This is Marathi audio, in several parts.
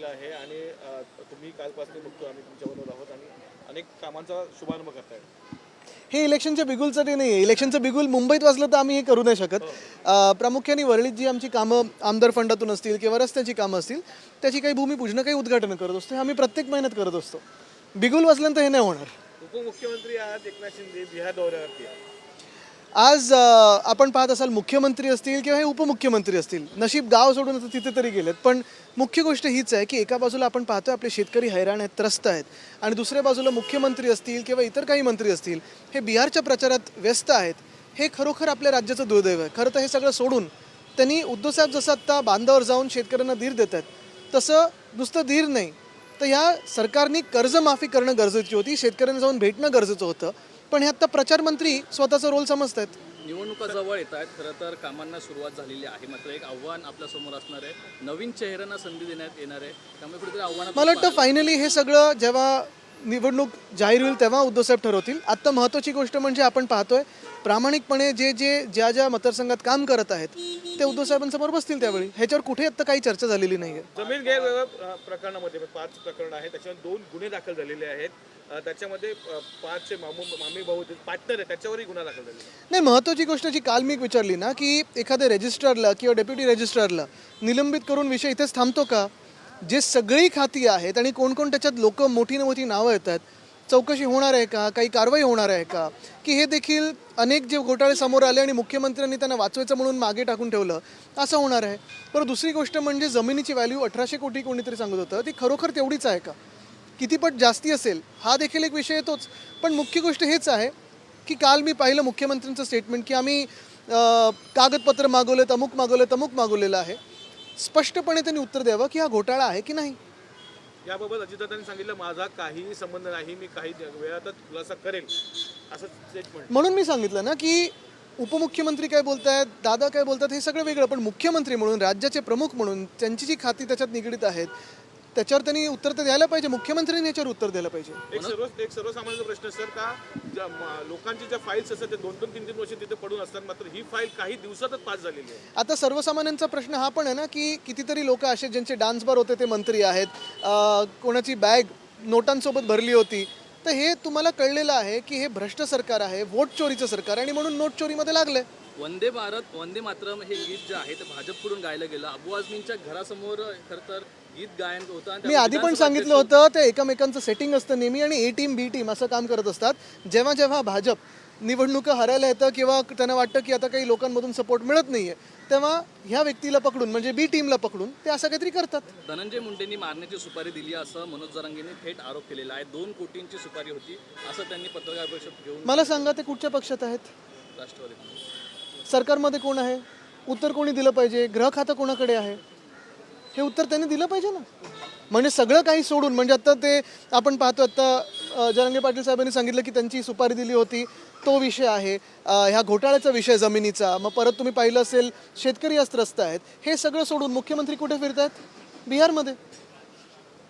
झालेला आहे आणि तुम्ही कालपासून बघतो आम्ही तुमच्याबरोबर आहोत आणि अनेक कामांचा शुभारंभ करताय. हे इलेक्शनच्या बिगुलसाठी नाही आहे इलेक्शनचं बिगुल मुंबईत वाजलं तर आम्ही हे करू नाही शकत. अं, प्रामुख्याने वरळीत जी आमची कामं आमदार फंडातून असतील किंवा रस्त्याची कामं असतील त्याची काही भूमिपूजनं काही उद्घाटनं करत असतो. हे आम्ही प्रत्येक महिन्यात करत असतो. बिगुल वाजल्यानंतर हे नाही होणार. उपमुख्यमंत्री आज एकनाथ शिंदे बिहार दौऱ्यावरती. आज आपण पाहत असाल मुख्यमंत्री असतील किंवा हे उपमुख्यमंत्री असतील. नशीब गाव सोडून आता तिथे तरी गेलेत. पण मुख्य गोष्ट हीच आहे की एका बाजूला आपण पाहतोय आपले शेतकरी हैराण आहेत त्रस्त आहेत. आणि दुसऱ्या बाजूला मुख्यमंत्री असतील किंवा इतर काही मंत्री असतील हे बिहारच्या प्रचारात व्यस्त आहेत. हे खरोखर आपल्या राज्याचं दुर्दैव आहे. खरं तर हे सगळं सोडून त्यांनी उद्धवसाहेब जसं आत्ता बांधावर जाऊन शेतकऱ्यांना धीर देत आहेत तसं नुसतं धीर नाही. तर ह्या सरकारने कर्जमाफी करणं गरजेची होती. शेतकऱ्यांना जाऊन भेटणं गरजेचं होतं. पण हे आत्ता प्रचार मंत्री स्वतःचा रोल समजत आहेत निवडणुका जवळ येत आहेत खरं तर कामांना सुरुवात झालेली आहे. मात्र एक आव्हान आपल्यासमोर असणार आहे. नवीन चेहऱ्यांना संधी देण्यात येणार आहे. त्यामुळे कुठेतरी आव्हानात मला वाटतं फायनली हे सगळं जेव्हा निवडणूक जाहीर होईल तेव्हा उद्धवसाहेब ठरवतील. आत्ता महत्त्वाची गोष्ट म्हणजे आपण पाहतोय प्रामाणिकपणे जे जे ज्या ज्या मतदारसंघात काम करत आहेत ते उद्धवसाहेबांसमोर बसतील त्यावेळी. ह्याच्यावर कुठे आत्ता काही चर्चा झालेली नाही आहे जमीन गैरव्यवहार प्रकरणामध्ये पाच प्रकरण आहेत. त्याच्यामध्ये दोन गुन्हे दाखल झालेले आहेत. त्याच्यामध्ये पाचशे मामू मामी भाऊ पार्टनर आहे त्याच्यावरही गुन्हा दाखल झाला नाही महत्त्वाची गोष्ट जी काल मी विचारली ना की एखाद्या रजिस्ट्रारला किंवा डेप्युटी रजिस्ट्रारला निलंबित करून विषय इथेच थांबतो का? जे सगळी खाती आहेत आणि कोणकोण त्याच्यात लोक मोठी मोठी नावं येतात चौकशी होणार आहे का? काही कारवाई होणार आहे का? की हे देखील अनेक जे घोटाळे समोर आले आणि मुख्यमंत्र्यांनी त्यांना वाचवायचं म्हणून मागे टाकून ठेवलं असं होणार आहे. पण दुसरी गोष्ट म्हणजे जमिनीची व्हॅल्यू अठराशे कोटी कोणीतरी सांगत होतं ती खरोखर तेवढीच आहे का? किती पट जास्ती असेल हा देखील एक विषय येतोच. पण मुख्य गोष्ट हेच आहे की काल मी पाहिलं मुख्यमंत्र्यांचं स्टेटमेंट की आम्ही कागदपत्र मागवलेत अमुक मागवलेत अमुक मागवलेलं आहे. स्पष्टपणे त्यांनी उत्तर द्यावं की हा घोटाळा आहे की नाही? याबाबत अजितदादांनी सांगितलं माझा काहीही संबंध नाही मी काही वेळातच खुलासा करेल असं स्टेटमेंट म्हणून मी सांगितलं ना की उपमुख्यमंत्री काय बोलतायत दादा काय बोलतात हे सगळं वेगळं पण मुख्यमंत्री म्हणून राज्याचे प्रमुख म्हणून त्यांची जी खाती त्याच्यात निगडीत आहेत त्याच्यावर त्यांनी उत्तर तर द्यायला पाहिजे. मुख्यमंत्र्यांनी याच्यावर उत्तर द्यायला पाहिजे. एक सर्व एक सर्वसामान्य प्रश्न सर का ज्या लोकांची ज्या फाईल्स असतात ते दोन दोन तीन तीन वर्ष तिथे पडून असतात मात्र ही फाईल काही दिवसातच पास झालेली आहे. आता सर्वसामान्यांचा प्रश्न हा पण आहे ना की कितीतरी लोक असे ज्यांचे डान्स बार होते ते मंत्री आहेत. कोणाची बॅग नोटांसोबत भरली होती. तर हे तुम्हाला कळलेलं आहे की हे भ्रष्ट सरकार आहे वोट चोरीचं सरकार आहे आणि म्हणून नोट चोरीमध्ये लागलंय. वंदे भारत वंदे मातरम हे गीत जे आहे ते भाजपकडून गायलं गेलं. अबू आझमींच्या घरासमोर खरं तर गीत गायन होतं मी आधी पण सांगितलं होतं ते एकमेकांचं सेटिंग असतं नेहमी आणि ए टीम बी टीम असं काम करत असतात. जेव्हा जेव्हा भाजप निवडणुका हरायला येतं किंवा त्यांना वाटतं की आता काही लोकांमधून सपोर्ट मिळत नाहीये तेव्हा ह्या व्यक्तीला पकडून म्हणजे बी टीमला पकडून ते असं काहीतरी करतात. धनंजय मुंडेंनी मारण्याची सुपारी दिली असं मनोज जरांगेंनी थेट आरोप केलेला आहे. दोन कोटींची सुपारी होती असं त्यांनी पत्रकार परिषद घेऊन मला सांगा ते कुठच्या पक्षात आहेत? राष्ट्रवादी. सरकारमध्ये कोण आहे? उत्तर कोणी दिलं पाहिजे? ग्रह खातं कोणाकडे आहे? हे उत्तर त्यांनी दिलं पाहिजे ना? म्हणजे सगळं काही सोडून म्हणजे आता ते आपण पाहतो आता जरंगे पाटील साहेबांनी सांगितलं की त्यांची सुपारी दिली होती. तो विषय आहे. ह्या घोटाळ्याचा विषय जमिनीचा. मग परत तुम्ही पाहिलं असेल शेतकरी आज त्रस्त आहेत. हे सगळं सोडून मुख्यमंत्री कुठे फिरत आहेत बिहारमध्ये.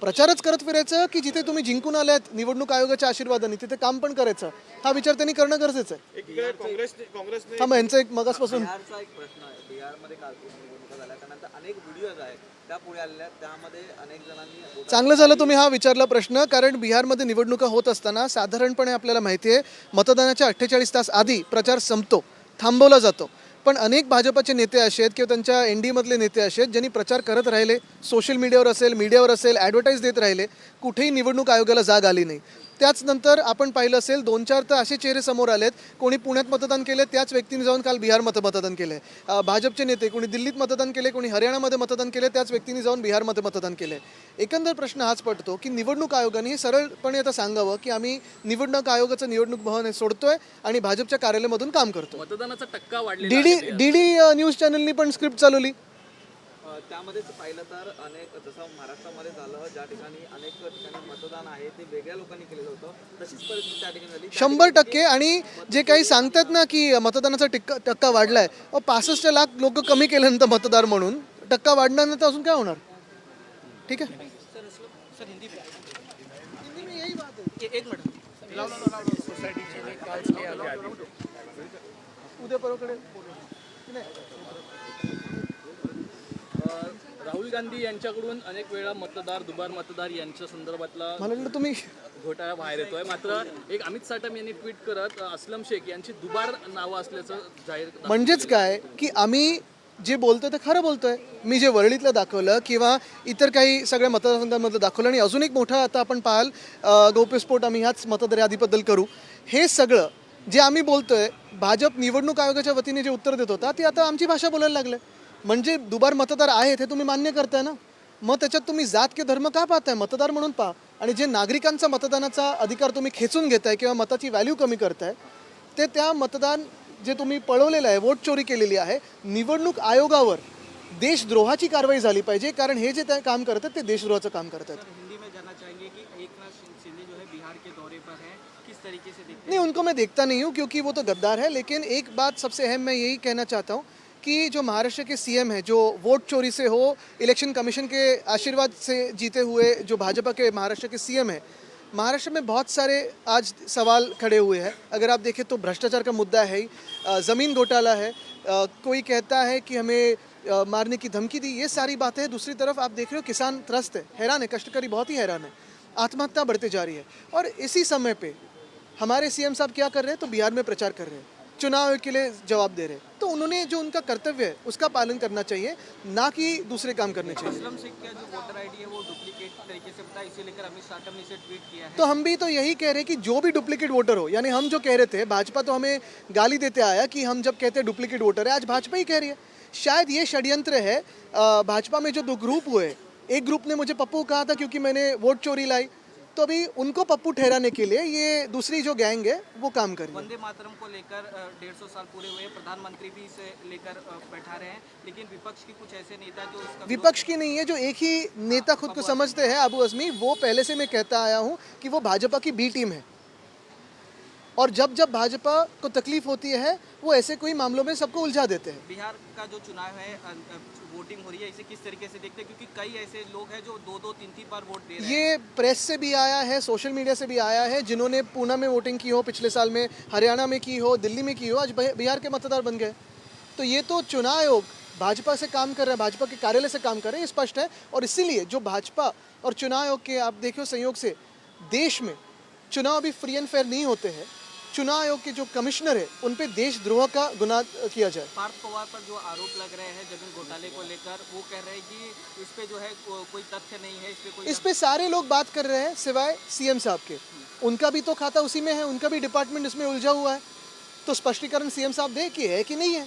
प्रचारच करत फिरायचं की जिथे तुम्ही जिंकून आल्यात निवडणूक आयोगाच्या आशीर्वादाने तिथे काम पण करायचं? हा विचार त्यांनी करणं गरजेचं आहे. एकीकडे काँग्रेसने काँग्रेसने हा मग यांचं एक मगासपासून बिहारचा एक प्रश्न आहे. बिहारमध्ये काल निवडणुका झाल्या. त्यानंतर अनेक व्हिडिओज आहेत. त्या पुढे आलेल्या आहेत. त्यामध्ये अनेक जणांनी बोटा- चांगलं झालं तुम्ही हा विचारला प्रश्न कारण बिहारमध्ये निवडणुका होत असताना साधारणपणे आपल्याला माहिती आहे मतदानाच्या अठ्ठेचाळीस तास आधी प्रचार संपतो थांबवला जातो. पण अनेक भाजपाचे नेते असे आहेत किंवा त्यांच्या एन डी मधले नेते असे आहेत ज्यांनी प्रचार करत राहिले सोशल मीडियावर असेल मीडियावर असेल ॲडव्हर्टाईज देत राहिले. कुठेही निवडणूक आयोगाला जाग आली नाही. त्याच नंतर आपण पाहिलं असेल दोन चार तर असे चेहरे समोर आलेत. कोणी पुण्यात मतदान केले त्याच व्यक्तीने जाऊन काल बिहारमध्ये मतदान केले भाजपचे नेते कोणी दिल्लीत मतदान केले कोणी हरियाणामध्ये मतदान केले त्याच व्यक्तीने जाऊन बिहारमध्ये मतदान केले एकंदर प्रश्न हाच पडतो की निवडणूक आयोगाने हे सरळपणे आता सांगावं की आम्ही निवडणूक आयोगाचं निवडणूक भवन हे सोडतोय आणि भाजपच्या कार्यालयामधून काम करतो मतदानाचा टक्का वाढलेला डी आहे. डी डी डी न्यूज चॅनलनी पण स्क्रिप्ट चालवली. त्यामध्येच पाहिलं तर अनेक जसं महाराष्ट्रामध्ये झालं ज्या ठिकाणी अनेक ठिकाणी मतदान आहे ते वेगळ्या लोकांनी केलेलं होतं. तशीच परिस्थिती त्या ठिकाणी झाली. शंभर टक्के आणि जे काही सांगतात ना की मतदानाचा टक्का टक्का वाढलाय पासष्ट लाख लोक कमी केल्यानंतर मतदार म्हणून टक्का वाढणार नाही तर अजून काय होणार? ठीक आहे? उद्या परवाकडे. राहुल गांधी यांच्याकडून अनेक वेळा मतदार दुबार मतदार यांच्या संदर्भातला मला वाटलं तुम्ही? घोटाळा बाहेर येतोय. मात्र एक अमित साटम यांनी ट्विट करत अस्लम शेख यांची दुबार नावं असल्याचं जाहीर म्हणजेच काय? की आम्ही जे बोलतोय ते खरं बोलतोय. मी जे वरळीतलं दाखवलं किंवा इतर काही सगळ्या मतदारसंघांमधलं दाखवलं आणि अजून एक मोठा आता आपण पाहाल गौप्यस्फोट आम्ही ह्याच मतदार यादीबद्दल करू. हे सगळं जे आम्ही बोलतोय भाजप निवडणूक आयोगाच्या वतीने जे उत्तर देत होता ते आता आमची भाषा बोलायला लागले. म्हणजे दुबार मतदार आहेत हे तुम्ही मान्य करताय ना? मग त्याच्यात तुम्ही जात की धर्म का पाहताय? मतदार म्हणून पहा. आणि जे नागरिकांचा मतदानाचा अधिकार तुम्ही खेचून घेताय किंवा मताची व्हॅल्यू कमी करताय ते त्या मतदान जे तुम्ही पळवलेलं आहे वोट चोरी केलेली आहे निवडणूक आयोगावर देशद्रोहाची कारवाई झाली पाहिजे कारण हे जे ते काम करतात ते देशद्रोहाचं काम करतात हिंदी में जानना चाहेंगे कि एक नाथ शिंदे जो बिहार के दौरे पर किस तरीके से देखते नहीं उनको मैं देखता नहीं हूँ क्योंकि वो तो गद्दार है लेकिन एक बात सबसे अहम मैं यही कहना चाहता हूँ कि जो महाराष्ट्र के सीएम है, जो वोट चोरी से हो, इलेक्शन कमीशन के आशीर्वाद से जीते हुए जो भाजपा के महाराष्ट्र के सीएम है, महाराष्ट्र में बहुत सारे आज सवाल खड़े हुए हैं। अगर आप देखें तो भ्रष्टाचार का मुद्दा है ही ज़मीन घोटाला है कोई कहता है कि हमें मारने की धमकी दी, ये सारी बातें हैं। दूसरी तरफ़ आप देख रहे हो, किसान त्रस्त है, हैरान है, कष्टकारी, बहुत ही हैरान है। आत्महत्या बढ़ते जा रही है। और इसी समय पर हमारे सीएम साहब क्या कर रहे हैं तो बिहार में प्रचार कर रहे हैं। चुनाव के लिए जवाब दे रहे हैं। तो उन्होंने जो उनका कर्तव्य है उसका पालन करना चाहिए ना कि दूसरे काम करने चाहिए। असलम शेख का जो वोटर आईडी है वो डुप्लीकेट तरीके से बताया इसे लेकर अमित साटम ने इसे ट्वीट किया है। तो हम भी तो यही कह रहे हैं कि जो भी डुप्लीकेट वोटर हो यानी हम जो कह रहे थे भाजपा तो हमें गाली देते आया कि हम जब कहते हैं डुप्लीकेट वोटर है आज भाजपा ही कह रही है। शायद ये षड्यंत्र है भाजपा में जो दो ग्रुप हुए एक ग्रुप ने मुझे पप्पू कहा था क्योंकि मैंने वोट चोरी लाई तो अभी उनको पप्पू ठहराने के लिए ये दूसरी जो गैंग है वो काम कर रही है। वंदे मातरम को लेकर डेढ़ सौ साल पूरे हुए प्रधानमंत्री भी इसे लेकर बैठा रहे हैं लेकिन विपक्ष की कुछ ऐसे नेता जो विपक्ष की नहीं है जो एक ही नेता खुद को समझते हैं अबू अजमी वो पहले से मैं कहता आया हूँ कि वो भाजपा की बी टीम है। और जब जब भाजपा को तकलीफ़ होती है वो ऐसे कोई मामलों में सबको उलझा देते हैं। बिहार का जो चुनाव है वोटिंग हो रही है इसे किस तरीके से देखते हैं? क्योंकि कई ऐसे लोग हैं जो दो दो तीन तीन बार वोट दे रहे हैं। ये प्रेस से भी आया है सोशल मीडिया से भी आया है जिन्होंने पूना में वोटिंग की हो पिछले साल में हरियाणा में की हो दिल्ली में की हो आज बिहार के मतदार बन गए। तो ये तो चुनाव आयोग भाजपा से काम कर रहे है भाजपा के कार्यालय से काम कर रहे हैं स्पष्ट है। और इसीलिए जो भाजपा और चुनाव आयोग के आप देखो संयोग से देश में चुनाव अभी फ्री एंड फेयर नहीं होते हैं। चुनाव आयोग के जो कमिश्नर है उन पे देशद्रोह का गुना किया जाए। पार्थ पवार पर जो आरोप लग रहे हैं ज़मीन घोटाले को लेकर वो कह रहे हैं कि इस पे जो है को, कोई तथ्य नहीं है इस पे कोई इस पे सारे लोग बात कर रहे हैं सिवाय सीएम साहब के। उनका भी तो खाता उसी में है उनका भी डिपार्टमेंट इसमें उलझा हुआ है। तो स्पष्टीकरण सीएम साहब दे कि है कि नहीं है?